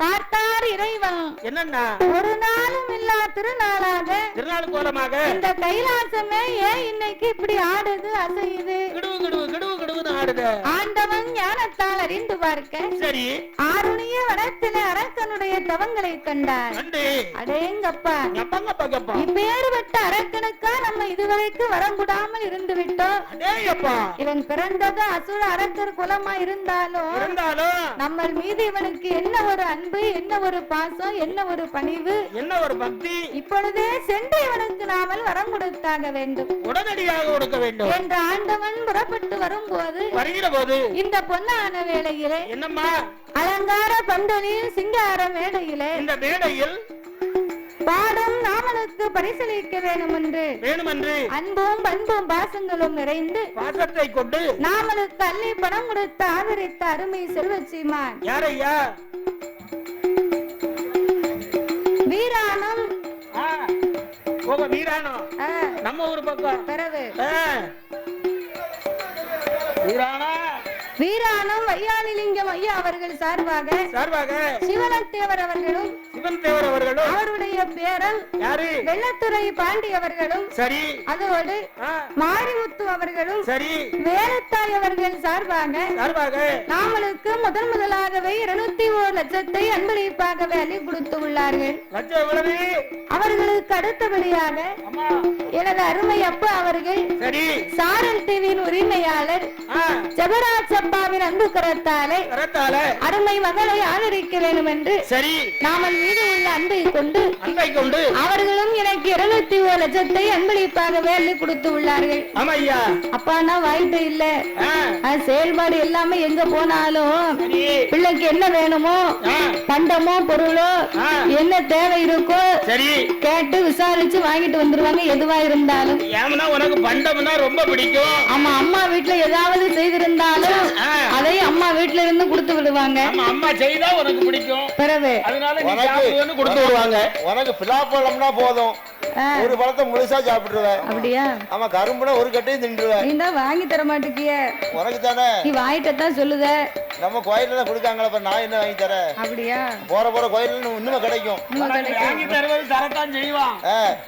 பார்த்தார் இறைவன். என்னன்னா ஒரு நாளும் இல்லா திருநாளாக. திருநாள் கோலமாக? இந்த கைலாசமே ஏன் இன்னைக்கு இப்படி ஆடுது அசையுது? கிடுவு கிடுவு கிடுவு கிடுவுன்னு ஆடுத. ஆண்டவன் ஞானத்தால் அறிந்து பார்க்க சரி. ஆருணிய வனத்தில அரக்கனுடைய தவங்களை கண்டார். கண்டு. அடேங்கப்பா. எப்பங்கப்பா கப்பா இப்பேறுபட்ட அரக்கனுக்கா நம்ம இதுவரைக்கும் வரக்கூடாமல் இருந்து விட்டோம். இவன் பிறந்தது அசுர அரக்கர் குலமா இருந்தாலும் இருந்தாலும் நம்ம மீது இவனுக்கு என்ன ஒரு அன்பு என்ன ஒரு பாசம் என்ன ஒரு பணிவு? என்ன ஒரு பக்தி? இப்பொழுதே சென்று இவனுக்கு நாமல் வரம் கொடுத்தாக வேண்டும். உடனடியாக கொடுக்க வேண்டும். என்ற ஆண்டவன் புறப்பட்டு வரும்போது வருகிற போது இந்த பொன்னான வேளையிலே என்னம்மா? அலங்கார பந்தலில் சிங்கார மேடையிலே இந்த மேடையில் பாடும் நாமனுக்கு பரிசளிக்க வேண்டும் என்று வேணுமென்று அன்பும் பண்பும் பாசங்களும் நிறைந்து பாசத்தை கொண்டு நாமனுக்கு அள்ளி பணம் கொடுத்து ஆதரித்த அருமை செல்வச்சிமான். யாரையா? வீராணம். போக வீராணம். நம்ம ஊர் பக்கம். பிறகு. ஆ. வீராணா வீராணம் வையாலிலிங்கம் ஐயா அவர்கள் சார்பாக சார்பாக சிவனத்தேவர் அவர்களும் சிவன் தேவர் அவர்களும் அவருடைய பேரன் யாரு? வெள்ளத்துறை பாண்டி அவர்களும் சரி. அதோடு மாரிமுத்து அவர்களும் சரி. வேலத்தாய் அவர்கள் சார்பாக சார்பாக நாமளுக்கு முதன் முதலாகவே இருநூத்தி ஓர் லட்சத்தை அன்பளிப்பாகவே அள்ளி கொடுத்து உள்ளார்கள். அவர்களுக்கு அடுத்தபடியாக எனது அருமை அப்பா அவர்கள் சரி. சாரல் டிவியின் உரிமையாளர் ஜெபராஜ் அப்பாவின் அன்பு கரத்தாலே கரத்தால அருமை மகளை ஆதரிக்க வேண்டும் என்று சரி. நாமல் மீது உள்ள அன்பை கொண்டு அன்பை கொண்டு அவர்களும் எனக்கு இருநூத்தி ஒரு லட்சத்தை அன்பளிப்பாகவே அள்ளி கொடுத்து உள்ளார்கள். ஆமா ஐயா அப்பானா வாய்ப்பு இல்ல. செயல்பாடு எல்லாமே எங்க போனாலும் பிள்ளைக்கு என்ன வேணுமோ பண்டமோ பொருளோ. என்ன தேவை இருக்கோ சரி. கேட்டு விசாரிச்சு வாங்கிட்டு வந்துருவாங்க எதுவா இருந்தாலும். உனக்கு பண்டம்னா ரொம்ப பிடிக்கும். ஆமா அம்மா வீட்டுல ஏதாவது செய்திருந்தாலும் இருந்து கொடுத்து விடுவாங்க. அம்மா செய்தா உனக்கு பிடிக்கும். பிறகு. அதனால கொடுத்து விடுவாங்க. உனக்கு பிலாப்பழம்னா போதும். ஒரு பழத்தை முழுசா சாப்பிட்டுருவேன் அப்படியா? ஆமா கரும்புனா ஒரு கட்டையும் தின்றுவேன் நீ தான் வாங்கி தர மாட்டேங்கிய உனக்கு தானே நீ வாங்கிட்டதான் சொல்லுத. நம்ம கோயில்ல தான் கொடுக்காங்களா இப்ப நான் என்ன வாங்கி தரேன்? அப்படியா? போற போற கோயில்ல இன்னுமே கிடைக்கும். வாங்கி தருவது தரத்தான் செய்வான்.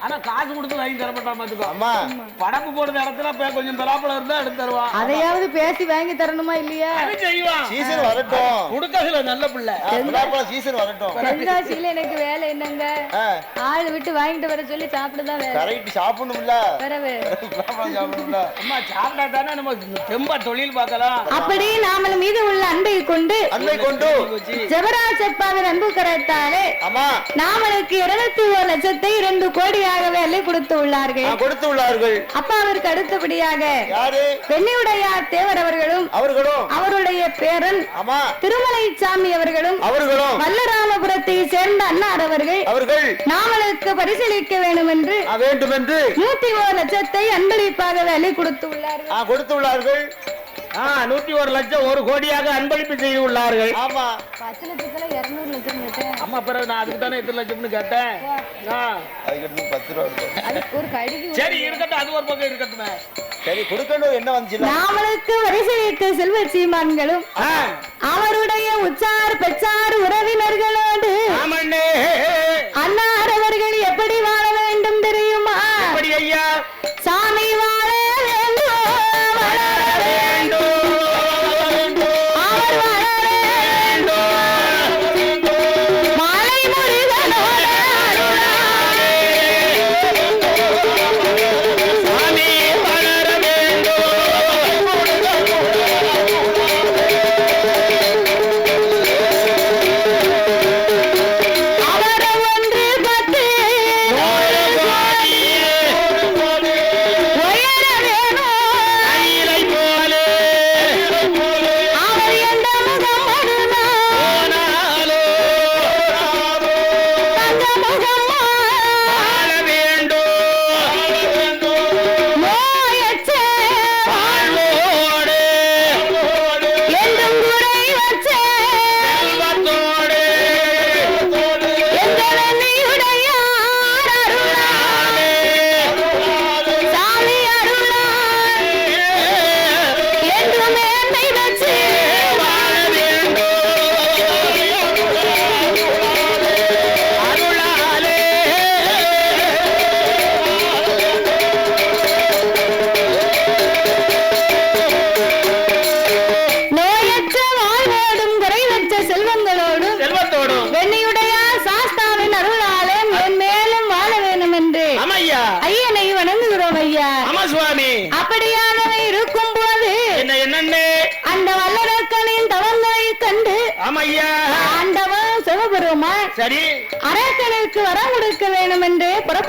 ஆனா காசு கொடுத்து வாங்கி தர மாட்டான் பாத்துக்கோ. அம்மா படப்பு போடுற இடத்துல இப்ப கொஞ்சம் பலாப்பழம் இருந்தா எடுத்து தருவான். அதையாவது பேசி வாங்கி தரணுமா இல்லையா? அது செய்வான். சீசன் வரட்டும். கொடுக்கறதுல நல்ல பிள்ளை. ஆ, பிலாப்பழம் சீசன் வரட்டும். தென்காசியில எனக்கு வேலை என்னங்க? ஆள் விட்டு வாங்கிட்டு வர சொல்லி சாப்பிடுதான் கரெக்ட் சாப்பிடணும்ல. பிறகு பிலாப்பழம் சாப்பிடணும்ல. அம்மா சாப்பிட்டா தானே நம்ம தெம்பா தொழில் பார்க்கலாம். அப்படி நாமல் மீது உள்ள அன்பை கொண்டு அன்பை கொண்டு. ஜெபராஜ் அப்பாவின் அன்பு கரத்தாலே ஆமா நாமளுக்கு இருநூத்தி ஒரு லட்சத்தை இரண்டு கோடியாகவே அள்ளி கொடுத்து உள்ளார்கள். கொடுத்து உள்ளார்கள். அப்பாவிற்கு அடுத்தபடியாக யாரு? வெண்ணியுடையார் தேவர் அவர்களும் அவர்களும். அவருடைய பேரன் ஆமா திருமலைச்சாமி அவர்களும் அவர்களும். வல்லராமபுரத்தை சேர்ந்த அன்னார் அவர்கள் அவர்கள். நாமளுக்கு பரிசீலிக்க வேண்டும் என்று ஆ, வேண்டும் என்று நூத்தி ஒரு லட்சத்தை அன்பளிப்பாக அள்ளி கொடுத்து உள்ளார்கள் ஆ, கொடுத்து உள்ளார்கள் ஆ நூத்தி ஒரு லட்சம் ஒரு கோடியாக அன்பளிப்பு செய்து உள்ளார்கள் ஆமா. பத்து லட்சத்துல இருநூறு லட்சம் கேட்டேன். அம்மா பிறகு நான் அதுக்கு தானே எத்தனை லட்சம்னு கேட்டேன். ஆ. அதுக்கு பத்து ரூபா இருக்கும். அதுக்கு ஒரு கடிக்கு சரி இருக்கட்டும் அது ஒரு பக்கம் இருக்கட்டுமே. சரி கொடுக்கணும் என்ன வந்துச்சுல நாமளுக்கு வரிசையிட்ட செல்வ சீமான்களும் அவருடைய உச்சார் பெச்சார் உறவினர்களோடு ஆமண்ணே.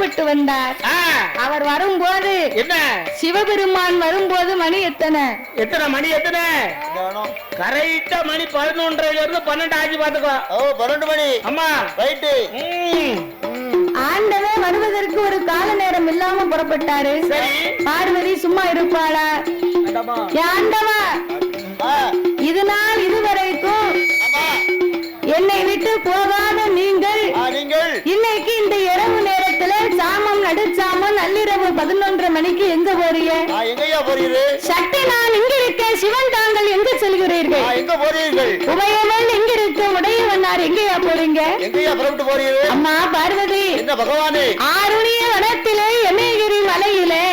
புறப்பட்டு வந்தார். அவர் வரும்போது என்ன? சிவபெருமான் வரும்போது மணி எத்தனை? எத்தனை மணி எத்தனை? கரெக்டா மணி பதினொன்றரைல இருந்து பன்னெண்டு ஆச்சு பாத்துக்கோ ஓ பன்னெண்டு மணி. அம்மா. ரைட்டு. ம், ஆண்டவன் வருவதற்கு ஒரு கால நேரம் இல்லாம புறப்பட்டாரு. சரி. பார்வதி சும்மா இருப்பாளா? ஆண்டவா எங்க போறீரு? சக்தி நான் இங்க இருக்கேன். சிவன் தாங்கள் எங்க செல்கிறீர்கள்? எங்க போறீர்கள்? உமையவன் எங்க இருக்க? உடையவனார் எங்கேயா போறீங்க? புறப்பட்டு போறீரு? அம்மா பார்வதி என்ன பகவானே? ஆருணிய வனத்திலே எமயகிரி மலையிலே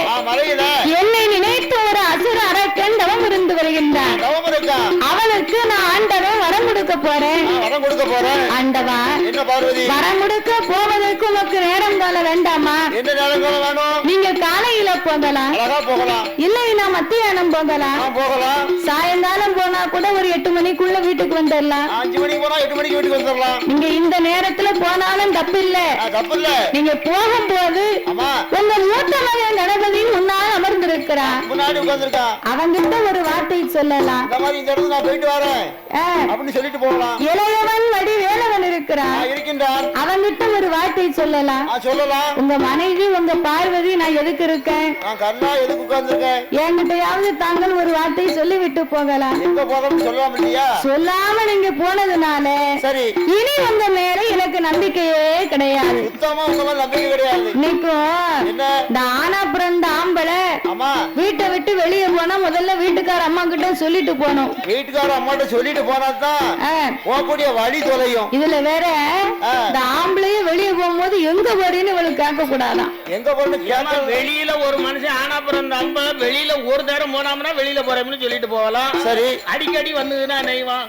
என்னை நினைத்து ஒரு அசுர அரக்கன் தவம் இருந்து வருகின்றான். இருக்கா அவனுக்கு நான் ஆண்டவன் வரம் கொடுக்க போறேன். வரம் கொடுக்க போறேன் ஆண்டவா என்ன பார்வதி? வரம் கொடுக்க போவதற்கு உனக்கு நேரம் கால வேண்டாமா? என்ன நேரம் வேணும்? நீங்க காலையில போகலாம். அழகா போகலாம். இல்லைன்னா மத்தியானம் போகலாம். போகலாம். சாயங்காலம் போனா கூட ஒரு எட்டு மணிக்குள்ள வீட்டுக்கு வந்துடலாம். அஞ்சு மணிக்கு போனா எட்டு மணிக்கு வீட்டுக்கு வந்துடலாம். நீங்க இந்த நேரத்துல போனாலும் தப்பு இல்ல தப்பு இல்ல நீங்க போகும்போது உங்க மூத்த மகன் கணபதி முன்னால் அமர்ந்திருக்கிறான் முன்னாடி உட்கார்ந்துருக்கான் அவங்கிட்ட ஒரு வார்த்தை சொல்லலாம். இந்த மாதிரி இந்த இடத்துல நான் போயிட்டு வரேன். அப்படின்னு சொல்லிட்டு போகலாம். இளையவன் வடி வேலவன் ஆ, இருக்கிறான் இருக்கின்றான். அவங்கிட்ட ஒரு வார்த்தை சொல்லலாம். சொல்லலாம். உங்க மனைவி உங்க பார்வதி நான் எதுக்கு இருக்கேன்? நான் கண்ணா எதுக்கு உட்கார்ந்துருக்கேன்? என்கிட்டயாவது தாங்கள் ஒரு வார்த்தை சொல்லிவிட்டு போகலாம். எங்க போகணும்னு சொல்லலாம் இல்லையா? சொல்லாம நீங்க போனதுனால சரி. இனி உங்க மேல எனக்கு நம்பிக்கையே கிடையாது. சுத்தமா உங்க மேல நம்பிக்கை கிடையாது. இன்னைக்கும் இந்த ஆனா பிறந்த ஆம்பளை ஆமா வீட்டை விட்டு வெளியே போனா முதல்ல வீட்டுக்கார அம்மா கிட்ட சொல்லிட்டு போகணும். வீட்டுக்கார அம்மாட்ட சொல்லிட்டு போனா தான் போகக்கூடிய வழி தொலையும். இதுல வேற. இந்த ஆம்பளையே வெளியே போகும்போது எங்க போறீன்னு இவளுக்கு கேட்க கூடாதான் எங்க கேட்க வெளியில ஒரு மனுஷன் ஆனா பிறந்த அன்ப வெளியில ஒரு நேரம் போனாம்னா வெளியில போறேன்னு சொல்லிட்டு போகலாம். சரி. அடிக்கடி வந்ததுன்னா நெய்வான்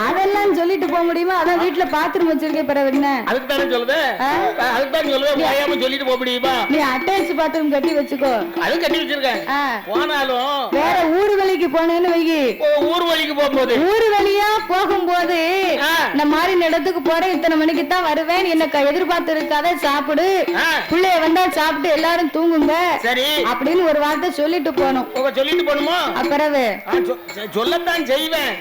அதெல்லாம் சொல்லிட்டு போக முடியுமா? அதான் வீட்டுல பாத்ரூம் வச்சிருக்கேன் பிறகு என்ன? அதுக்கு தானே சொல்லுது அதுக்கு தான் சொல்லுவேன் ஓயாம சொல்லிட்டு போக முடியுமா? நீ அட்டாச் பாத்ரூம் கட்டி வச்சுக்கோ. அது கட்டி வச்சிருக்கேன். போனாலும் வேற ஊர் வழிக்கு போனேன்னு இப்போ ஊர் வழிக்கு போகும்போது. ஊர் வழியா போகும்போது. இந்த மாதிரி இடத்துக்கு போறேன் இத்தனை மணிக்கு தான் வருவேன் என்ன எதிர்பார்த்து இருக்காத சாப்பிடு. பிள்ளைய வந்தா சாப்பிட்டு எல்லாரும் தூங்குங்க. சரி. அப்படின்னு ஒரு வார்த்தை சொல்லிட்டு உங்க சொல்லிட்டு போகணுமா? சொ- சொல்லத்தான் செய்வேன்.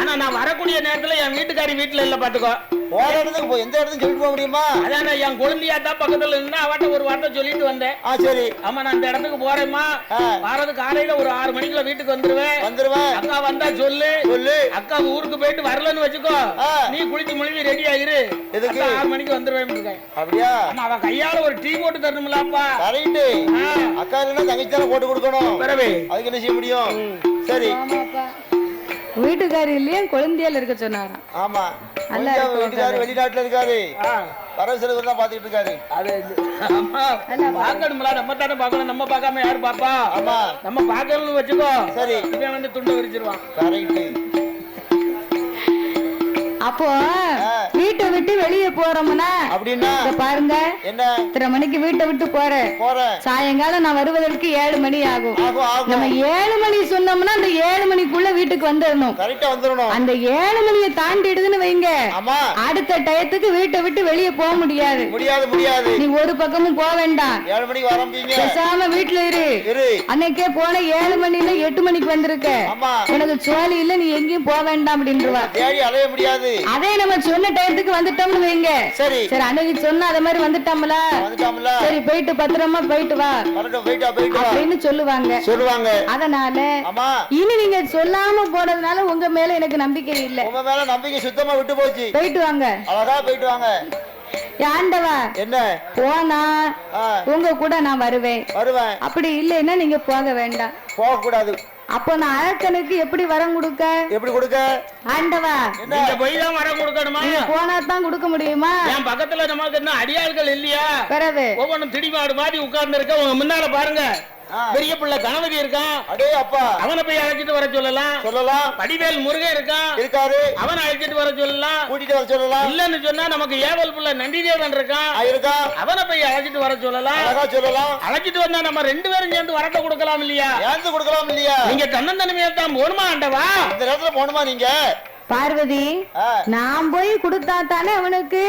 ஆனா நான் வரக்கூடிய நேரத்துல என் வீட்டுக்காரி வீட்டுல இல்ல பாத்துக்கோ. போற இடத்துக்கு போ எந்த இடத்துக்கு சொல்லிட்டு போக முடியுமா? அதான என் குழந்தையா தான் பக்கத்துல இருந்தா அவட்ட ஒரு வார்த்தை சொல்லிட்டு வந்தேன். ஆ சரி. ஆமா நான் இந்த இடத்துக்கு போறேம்மா. ஆ. வாரது காலையில ஒரு ஆறு மணிக்குள்ள வீட்டுக்கு வந்துருவேன். வந்துருவேன். அக்கா வந்தா சொல்லு. சொல்லு. அக்கா ஊருக்கு போயிட்டு வரலன்னு வச்சுக்கோ. ஆ. நீ குளிச்சு முழுவி ரெடி ஆயிரு. எதுக்கு? ஆறு மணிக்கு வந்துருவேன் இருக்கேன். அப்படியா? ஆனா அவன் கையால ஒரு டீ போட்டு தரணும்லப்பா. கரெக்ட். அக்கா இல்லைன்னா தங்கச்சி தானே போட்டு கொடுக்கணும். பிறவே. அதுக்கு என்ன செய்ய முடியும்? சரி. ஆமாப்பா வீட்டுக்காரி இல்லையா குழந்தையால இருக்க சொன்னாராம். ஆமா. நல்லா கொஞ்சம் இருக்கு வீட்டுக்காரு வெளிநாட்டுல இருக்காரு. செலவு தான் பாத்துக்கிட்டு இருக்காரு. அது ஆமா. பாக்கணும்ல நம்ம தானே பாக்கணும் நம்ம பார்க்காம யாரு பாப்பா ஆமா. நம்ம பாக்கணும்னு வச்சுக்கோ. சரி. இவன் வந்து துண்டை விரிச்சிருவான். கரெக்ட் அப்போ வீட்டை விட்டு வெளியே போறோம்னா அப்படின்னா பாருங்க என்ன? இத்தனை மணிக்கு வீட்டை விட்டு போறேன். சாயங்காலம் நான் வருவதற்கு ஏழு மணி ஆகும். நம்ம ஏழு மணி சொன்னோம்னா அந்த ஏழு மணிக்குள்ள வீட்டுக்கு வந்துடணும். அந்த ஏழு மணியை தாண்டிடுதுன்னு வைங்க. அடுத்த டயத்துக்கு வீட்டை விட்டு வெளியே போக முடியாது. நீ ஒரு பக்கமும் போக வேண்டாம். ஏழு மணிக்கு வரம்பீங்க பேசாம வீட்டுல இரு. அன்னைக்கே போன ஏழு மணில எட்டு மணிக்கு வந்திருக்க. உனக்கு சோழி இல்ல நீ எங்கேயும் போக வேண்டாம் அப்படின்றவா. தேடி அலைய முடியாது. அதே நம்ம சொன்ன டயத்துக்கு வந்துட்டோம்னு வைங்க. சரி. சரி அன்னைக்கு சொன்ன அதே மாதிரி வந்துட்டோம்ல. வந்துட்டாமல. சரி போயிட்டு பத்திரமா போயிட்டு வா. வரட்டும் போயிட்டா போயிட்டு வா. அப்படின்னு சொல்லுவாங்க. சொல்லுவாங்க. அதனால ஆமா. இனி நீங்க சொல்லாம போனதுனால உங்க மேல எனக்கு நம்பிக்கை இல்ல. உங்க மேல நம்பிக்கை சுத்தமா விட்டு போச்சு. போயிட்டு வாங்க. அழகா போயிட்டு வாங்க. ஆண்டவா. என்ன? போனா உங்க கூட நான் வருவேன். வருவேன். அப்படி இல்லைன்னா நீங்க போக வேண்டாம். போக கூடாது அப்போ நான் அரக்கனுக்கு எப்படி வரம் கொடுக்க? எப்படி கொடுக்க? ஆண்டவா நீங்க போய் தான் வர கொடுக்கணுமா? போனா தான் கொடுக்க முடியுமா? என் பக்கத்துல நமக்கு என்ன அடியாள்கள் இல்லையா? பிறகு? ஒவ்வொன்றும் திடிமாடு மாதிரி உட்கார்ந்து இருக்க உங்க முன்னால பாருங்க. பெரிய பிள்ளை கணபதி இருக்கான் அடே அப்பா. அவனை போய் அழைச்சிட்டு வர சொல்லலாம். சொல்லலாம். படிவேல் முருகன் இருக்கான் இருக்காரு. அவனை அழைச்சிட்டு வர சொல்லலாம். கூட்டிட்டு வர சொல்லலாம். இல்லன்னு சொன்னா நமக்கு ஏவல் புள்ள நந்திதேவன் இருக்கான் ஆ, இருக்கா. அவனை போய் அழைச்சிட்டு வர சொல்லலாம். அழகா சொல்லலாம். அழைச்சிட்டு வந்தா நம்ம ரெண்டு பேரும் சேர்ந்து வரட்ட கொடுக்கலாம் இல்லையா? ஏந்து கொடுக்கலாம் இல்லையா? நீங்க தன்னந்தனிமையா தான் போணுமா ஆண்டவா? இந்த நேரத்துல போகணுமா நீங்க? பார்வதி நான் போய் கொடுத்தா தானே அவனுக்கு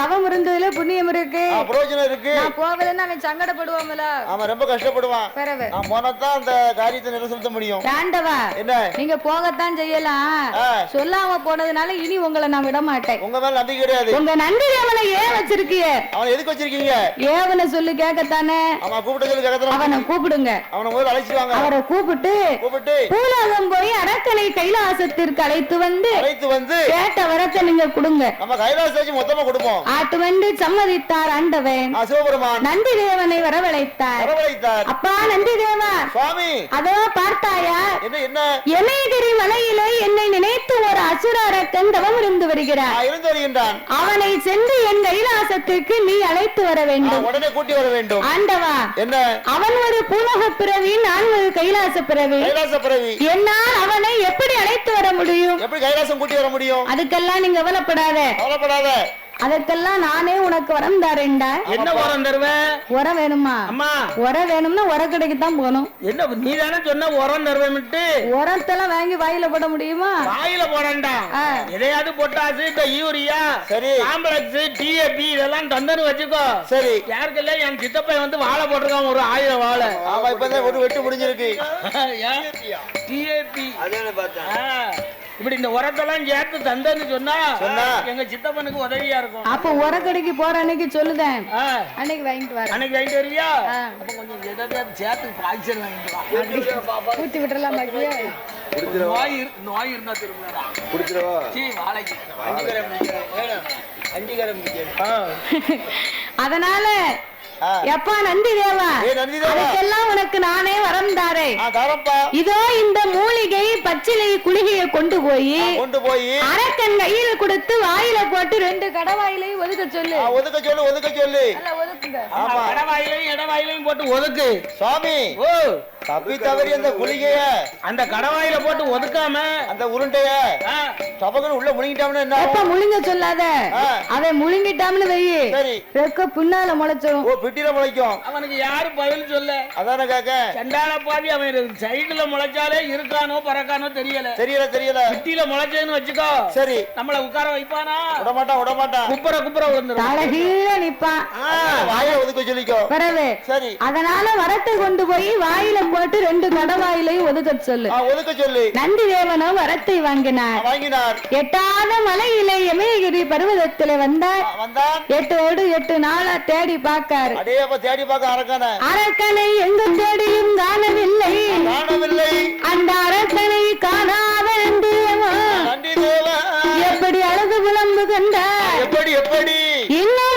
தவம் இருந்ததுல புண்ணியம் இருக்கு. பிரயோஜனம் இருக்கு. நான் போகலன்னு அவன் சங்கடப்படுவாமல? அவன் ரொம்ப கஷ்டப்படுவான். பிறவு நான் போனதான் அந்த காரியத்தை நிறைவேற்ற முடியும். ஆண்டவா என்ன? நீங்க போகத்தான் செய்யலாம். சொல்லாம போனதுனால இனி உங்களை நான் விட மாட்டேன். உங்க மேல நம்பிக்கை கிடையாது. உங்க நன்றி தேவனை ஏன் வச்சிருக்கிய? அவனை எதுக்கு வச்சிருக்கீங்க? ஏவனை சொல்லி கேட்கத்தானே அவன் கூப்பிட்ட சொல்லி கேட்கறான் அவனை கூப்பிடுங்க. அவனை முதல்ல அழைச்சிருவாங்க அவரை கூப்பிட்டு கூப்பிட்டு. பூலோகம் போய் அரக்கனை கைலாசத்திற்கு அழைத்து வந்து அழைத்து வந்து கேட்ட வரத்தை நீங்க கொடுங்க. நம்ம கைலாசாச்சு மொத்தமா கொடுப்போம். ஆட்டு வந்து சம்மதித்தார் ஆண்டவன். சிவபெருமான். நந்தி தேவனை வரவழைத்தார். வரவழைத்தார். அப்பா நந்தி தேவா சுவாமி. அதோ பார்த்தாயா? என்ன என்ன? எமயகிரி மலையிலே என்னை நினைத்து ஒரு அசுர அரக்கன் தவம் இருந்து வருகிறார். இருந்து வருகின்றான். அவனை சென்று என் கைலாசத்திற்கு நீ அழைத்து வர வேண்டும். உடனே கூட்டி வர வேண்டும். ஆண்டவா என்ன? அவன் ஒரு பூலோக பிறவி நான் ஒரு கைலாச பிறவி. கைலாச பிறவி. என்னால் அவனை எப்படி அழைத்து வர முடியும்? எப்படி கைலாசம் கூட்டி வர முடியும். அதுக்கெல்லாம் நீங்க கவலைப்படாத. கவலைப்படாத. அதற்கெல்லாம் நானே உனக்கு வரம் தரேன்டா. என்ன உரம் தருவேன் உரம் வேணுமா? அம்மா. உரம் வேணும்னா உரக்கடைக்கு தான் போகணும். என்ன நீ தானே சொன்ன உரம் தருவேன்ட்டு? உரத்தெல்லாம் வாங்கி வாயில போட முடியுமா? வாயில போடண்டா. எதையாவது பொட்டாசு இந்த யூரியா சரி. காம்ப்ளெக்ஸ் டிஏபி இதெல்லாம் தந்தன்னு வச்சுக்கோ. சரி. யாருக்கெல்லாம் என் சித்தப்பையன் வந்து வாழை போட்டிருக்கான் ஒரு ஆயிரம் வாழை. ஆமா இப்பதான் ஒரு வெட்டு முடிஞ்சிருக்கு. டிஏபி இப்படி இந்த உரத்தெல்லாம் சேர்த்து தந்தன்னு சொன்னா? எங்க சித்தப்பனுக்கு உதவியா இருக்கும். அப்ப உரக்கடைக்கு போற அன்னைக்கு சொல்லுதேன். ஆ. அன்னைக்கு வாங்கிட்டு வரேன். அன்னைக்கு வாங்கிட்டு வருவியா ஆ. அப்ப கொஞ்சம் எதாவது சேர்த்து காய்ச்சல் வாங்கிட்டு வா. ஊத்தி விட்டுறலாம் பாக்கியே நோய் இரு- நோய் இருந்தா திரும்ப குடிச்சிடவா? சீ வாழைக்கு. அஞ்சு அஞ்சு அதனால. எப்பா நந்தி தேவா? அதுக்கெல்லாம் உனக்கு நானே வரம் தாரேன் இதோ இந்த மூலிகை பச்சிலை குளிகையை கொண்டு போய் கொண்டு போய். அரக்கன் கையில் கொடுத்து வாயில போட்டு ரெண்டு கடவாயிலையும் ஒதுக்க சொல்லு. ஒதுக்க சொல்லு ஒதுக்க சொல்லு. நல்லா ஒதுக்குங்க. ஆமா. கடவாயிலையும் இடவாயிலையும் போட்டு ஒதுக்கு. சுவாமி ஓ. தப்பி தவறி அந்த குளிகைய. அந்த கடவாயில போட்டு ஒதுக்காம. அந்த உருண்டைய. டபக்குன்னு உள்ள முழுங்கிட்டோம்னா என்ன? முழுங்க சொல்லாத. அவன் முழுங்கிட்டாம்னு வெயி. சரி. பின்னால முளைச்சிரும். ஓ பிட்டில முளைக்கும். அவனுக்கு யாரு பதில் சொல்ல. அதானே கேக்க? சண்டால பாவி அவன் சைடுல முளைச்சாலே இருக்கானோ பறக்கானோ தெரியல. தெரியல தெரியல. குட்டியில முளைச்சதுன்னு வச்சுக்கோ. சரி. நம்மள உட்கார வைப்பானா? விட மாட்டான் விட மாட்டான் குப்புற குப்புற விழுந்துரும். தலகீழ நிப்பான். வாயை ஒதுக்க சொல்லிக்கோ. பிறகு சரி. அதனால வரத்தை கொண்டு போய் வாயில போட்டு ரெண்டு கடவாயிலையும் ஒதுக்க சொல்லு. ஆ, ஒதுக்க சொல்லு. நந்தி தேவனோ வரத்தை வாங்கினார் வாங்கினார். எட்டாத மலையிலே எமயகிரி பருவதத்துல வந்தார். ஆ, வந்தான். எட்டோடு எட்டு நாளா தேடி பார்க்காரு. அடே அப்ப தேடி பார்க்க அரக்கான. அரக்கனை எங்கு தேடியும் காணவில்லை. காணவில்லை. அந்த அரக்கனை காணாத நன்றி தேவா. எப்படி அழகு புலம்பு கண்டார் எப்படி எப்படி? இன்னமும்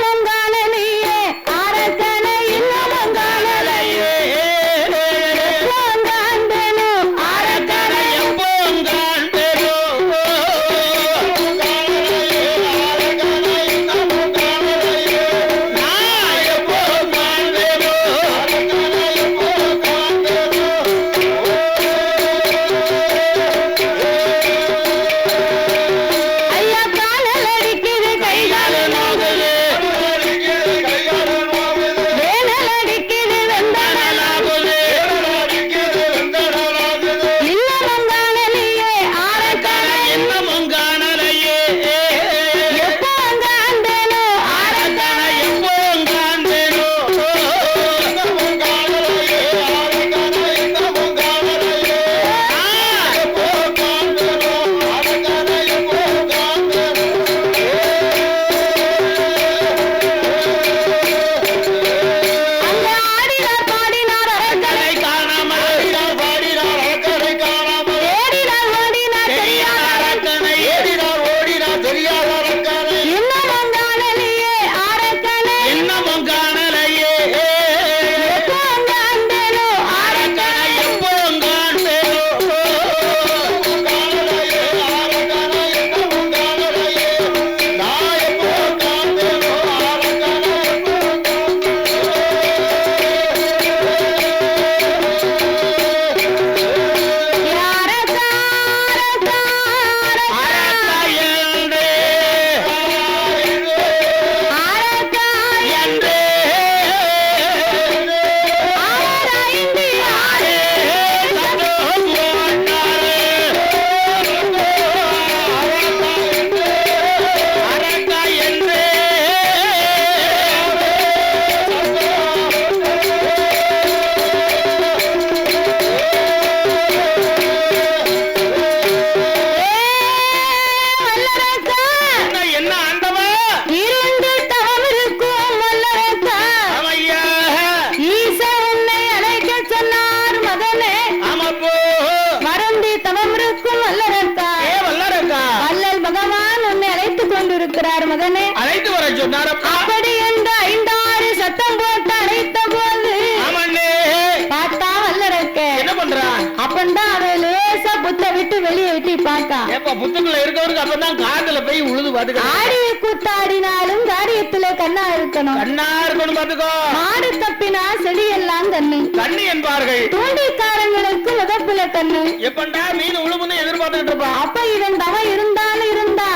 புத்துக்குள்ள இருக்கவருக்கு அப்பதான் காதுல போய் உழுது பாத்துக்க. ஆடிய கூத்தாடினாலும் காரியத்துல கண்ணா இருக்கணும். கண்ணா இருக்கணும் பாத்துக்கோ. மாடு தப்பினா செடியெல்லாம் கண்ணு. கண்ணு என்பார்கள். தூண்டிக்காரங்களுக்கு உதப்புல கண்ணு. எப்பண்டா மீன் உழுவுன்னு எதிர்பார்த்துக்கிட்டு இருப்பான் அப்ப இவன் தவம் இருந்தாலும் இருந்தா.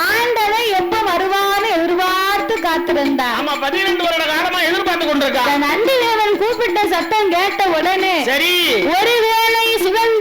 ஆண்டவன் எப்ப வருவான்னு எதிர்பார்த்து காத்திருந்தா. ஆமா பதினெண்டு வருட காலமா எதிர்பார்த்து கொண்டிருக்கா. இந்த நந்திதேவன் கூப்பிட்ட சத்தம் கேட்ட உடனே சரி. ஒருவேளை சிவன்தான்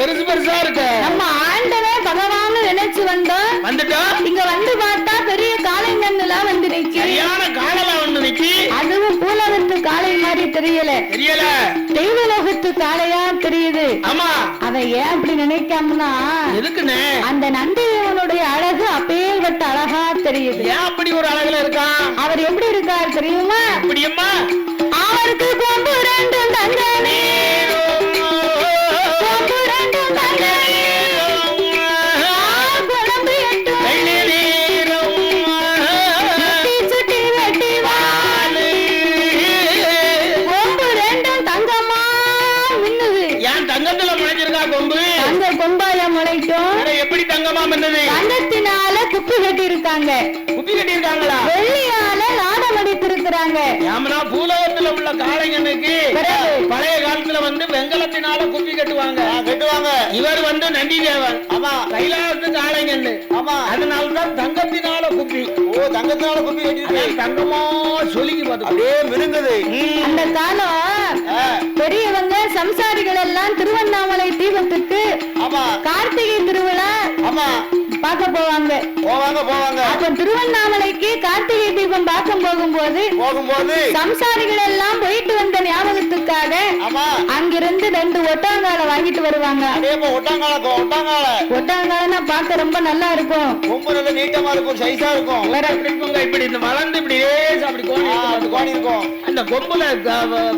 பெருசு பெருசா இருக்கு நம்ம ஆண்டவே பகவான் நினைச்சு வந்தோம் வந்துட்டோம் இங்க வந்து பார்த்தா பெரிய காளைங்கன்னுலாம் வந்திருக்கு சரியான காலலா வந்து நிக்கி. அதுவும் பூலகத்து காளை மாதிரி தெரியல. தெரியல. தெய்வலோகத்து காளையா தெரியுது. ஆமா. அவன் ஏன் அப்படி நினைக்காமனா எதுக்குண்ணே அந்த நந்திதேவனுடைய அழகு அப்பேற்பட்ட அழகா தெரியுது. ஏன் அப்படி ஒரு அழகுல இருக்கான்? அவர் எப்படி இருக்கார் தெரியுமா? அப்படியம்மா. அவருக்கு கொம்பு ரெண்டும் தங்கமே கட்டி இருக்காங்க குப்பி கட்டி இருக்காங்களா வெள்ளியால லாடம் அடித்திருக்கிறாங்க ஏமனா பூலோகத்துல உள்ள காளைங்கனுக்கு பிறகு? பழைய காலத்துல வந்து வெங்கலத்தினால குப்பி கட்டுவாங்க. ஆ, கட்டுவாங்க. இவர் வந்து நந்தி தேவன் ஆமா. கைலாசத்து காளைங்கன்னு ஆமா. அதனாலதான் தங்கத்தினால குப்பி. ஓ தங்கத்தினால குப்பி அதான் தங்கமா சொல்லிக்கு பார்த்து அப்படியே மினுங்குது. அந்த காலம் பெரியவங்க சம்சாரிகள் எல்லாம் திருவண்ணாமலை தீபத்துக்கு ஆமா. கார்த்திகை திருவிழா ஆமா. பார்க்க போவாங்க. போவாங்க போவாங்க. அப்ப திருவண்ணாமலைக்கு கார்த்திகை பார்க்க போகும்போது போகும்போது சம்சாரிகள் எல்லாம் போயிட்டு வந்த ஞாபகத்துக்காக ஆமா. அங்கிருந்து ரெண்டு ஒட்டாங்கால வாங்கிட்டு வருவாங்க. ஒட்டாங்கால ஒட்டாங்கால. ஒட்டாங்காலனா பார்க்க ரொம்ப நல்லா இருக்கும். நல்ல நீட்டமா இருக்கும் சைஸா இருக்கும். வேற எப்படி இருக்குங்க இப்படி இந்த வளர்ந்து இப்படி அப்படி கோணி. கோணி இருக்கும். அந்த கொம்புல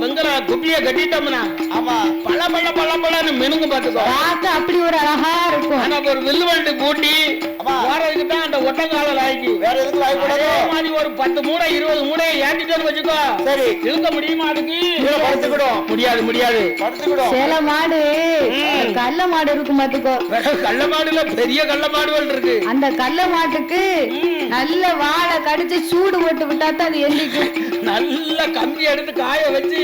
வெங்கல குப்பிய கட்டிட்டோம்னா ஆமா. பல பல பல பலன்னு மினுங்க பாத்துக்கோ பார்க்க அப்படி ஒரு அழகா இருக்கும். ஆனா ஒரு வில்லுவண்டு பூட்டி ஆமா. போறதுக்கு தான் அந்த ஒட்டங்கால லாய்க்கு வேற எதுக்கு மாதிரி ஒரு பத்து மூடை இருபது மூடையை ஏற்றிட்டோன்னு வச்சுக்கோ. சரி. இழுக்க முடியுமா அதுக்கு? படுத்துக்கிடும். முடியாது முடியாது. படுத்துக்கிடும். சேல மாடு. கள்ள மாடு இருக்கும் பாத்துக்கோ. கள்ள மாடுல பெரிய கள்ள மாடுகள் இருக்கு. அந்த கள்ள மாட்டுக்கு நல்ல வாழை கடிச்சு சூடு போட்டு விட்டா தான் அது எந்திக்கும். நல்ல கம்பி எடுத்து காய வச்சு.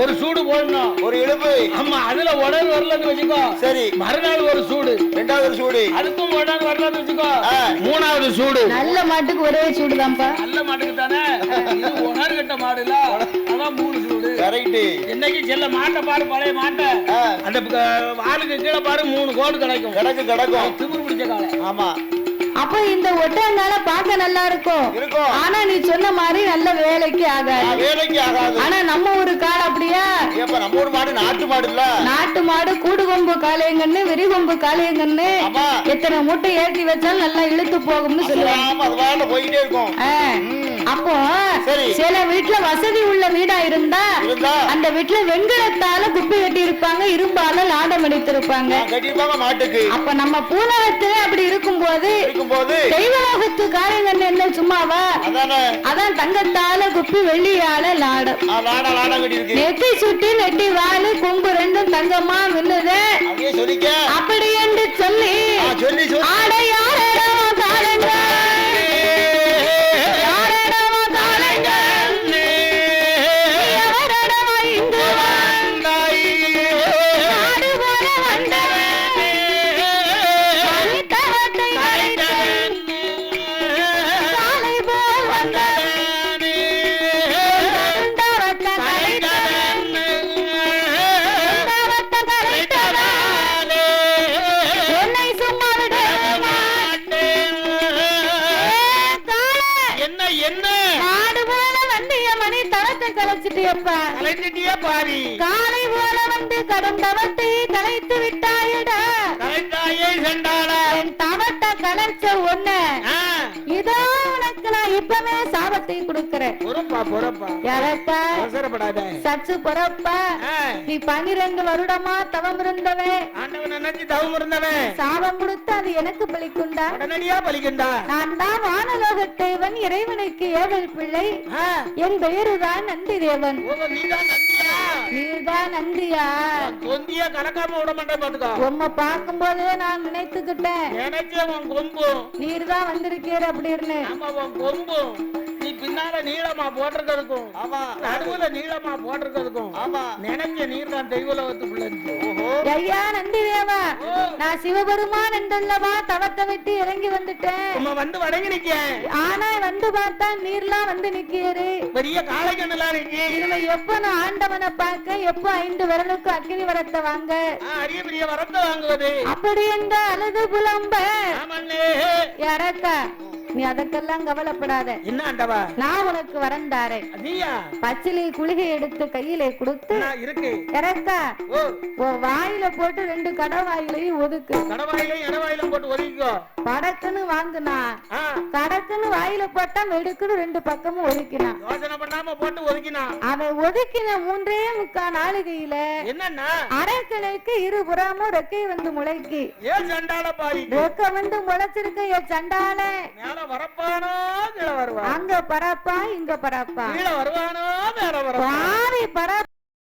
ஒரு சூடு போடணும். ஒரு இழுப்பு ஆமா அதுல உடல் வரலன்னு வச்சுக்கோ. சரி. மறுநாள் ஒரு சூடு. ரெண்டாவது சூடு. அதுக்கும் உடல் வச்சுக்கோ. மூணாவது சூடு. நல்ல மாட்டுக்கு ஒரே சூடுதான்ப்பா. நல்ல மாட்டுக்கு தானே? இது உணர் கட்ட மாடுல அதான் மூணு சூடு. கரெக்ட் என்னைக்கு செல்ல மாட்டை பாரு பழைய மாட்டை. அந்த க- வாலுக்கு கீழே பாரு மூணு கோடு கிடைக்கும். கிடக்கு கிடக்கும். திமிரு பிடிச்ச காலை ஆமா. அப்ப இந்த ஒட்டங்கால பார்க்க நல்லா இருக்கும். ஆனா நீ சொன்ன மாதிரி நல்ல வேலைக்கு ஆகாது. வேலைக்கு ஆகாது. ஆனா நம்ம ஒரு கால அப்படியா? நம்ம ஊர் மாடு நாட்டு மாடு இல்ல நாட்டு மாடு கூடு கொம்பு காளையங்கன்னு வெறி கொம்பு காளையங்கன்னு எத்தனை மூட்டை ஏற்றி வச்சாலும் நல்லா இழுத்து போகும்னு சொல்லுவாங்க. போயிட்டே இருக்கும். அப்போ. சில வீட்டுல வசதி உள்ள வீடா இருந்தா அந்த வீட்டுல வெண்கலத்தால குப்பை கட்டி இருப்பாங்க இரும்பால லாடம் அடித்திருப்பாங்க அப்ப நம்ம பூலகத்துல அப்படி இருக்கும்போது இருக்கும்போது? தெய்வலோகத்து காரியங்கள் என்ன சும்மாவா? அதானே? தங்கத்தால குப்பி வெள்ளியால லாடம். நெத்தி சுட்டி நெட்டி வாலு கொம்பு ரெண்டும் தங்கமா சொல்லிக்க. அப்படி என்று சொல்லி ஆ, பாவி காலை போல வந்து கடும் தவத்தை கலைத்து விட்டு கலைத்தாயே செண்டாளா என் தவத்தை கலைச்ச ஒண்ணு ஆ, இதோ உனக்கு நான் இப்பவே சாபத்தை கொடுக்கிறேன். பொறுப்பா பொறுப்பா. யாரக்கா அவசரப்படாத. சச்சு பொறப்பா. ஆ, நீ பன்னிரண்டு வருடமா தவம் இருந்தவன் ஆண்டவன் நினைச்சு தவம் இருந்தவன் சாபம் கொடுத்து அது எனக்கு பலிக்குண்டா? உடனடியா பலிக்கண்டா? நான் தான் வானலோகத்தேவன் இறைவனுக்கு ஏவல் பிள்ளை. என் பெயருதான் நந்தி தேவன் நீதான் நந்தியா? தொந்திய கலக்காம விட மாட்டேன் பாத்துக்கோ. உம்மை பார்க்கும்போதே நான் நினைத்துக்கிட்டேன். நினைச்ச உன் கொம்பும் நீர் தான் வந்திருக்கீர் அப்படின்னு. ஆமா உன் கொம்பும் நீ பின்னால நீளமா போட்டிருக்கிறதுக்கும் ஆமா. நடுவுல நீளமா போட்டிருக்கிறதுக்கும் ஆமா. நினைச்ச நீர் தான் தெய்வலோகத்துக்குள்ள ஓஹோ. ஐயா நந்தி தேவா. நான் சிவபெருமான் என்றல்லவா தவத்தை விட்டு இறங்கி வந்துட்டேன். வந்து வடங்கி நிக்க ஆனா வந்து பார்த்தா நீர்லாம் வந்து நிக்கிறீரு பெரிய காளை கண்ணுலாம் நிக்கி இதுல எப்ப நான் ஆண்டவனை பார்க்க எப்ப ஐந்து விரலுக்கு அக்கினி வரத்தை வாங்க? ஆ, அரிய பெரிய வரத்தை வாங்குவது. அப்படி என்ற அழுது புலம்ப. யாரக்கா? நீ அதற்கெல்லாம் கவலைப்படாத. என்ன ஆண்டவா? நான் உனக்கு வரம் தாரேன் நீயா? பச்சிலை குளிகை எடுத்து கையிலே கொடுத்து இறக்கா. வாயில போட்டு ரெண்டு கடவாயிலையும் ஒதுக்கு. இடவாயிலும் போட்டு படக்குன்னு வாங்குனா. கடக்குன்னு வாயில போட்டா மெடுக்குன்னு ரெண்டு பக்கமும் ஒதுக்கினான் யோசனை பண்ணாம போட்டு ஒதுக்கினா. அவன் ஒதுக்கின மூன்றே முக்கா நாளிகையில என்னன்னா அரைக்கிளைக்கு இருபுறமும் ரெக்கை வந்து முளைக்கு. ஏன் சண்டால பாரி ரெக்க வந்து முளைச்சிருக்க என் சண்டால மேல வரப்பானோ கீழே அங்க பரப்பா இங்க பரப்பா. கீழே வருவானோ மேல வருவா பாவி பரப்பா.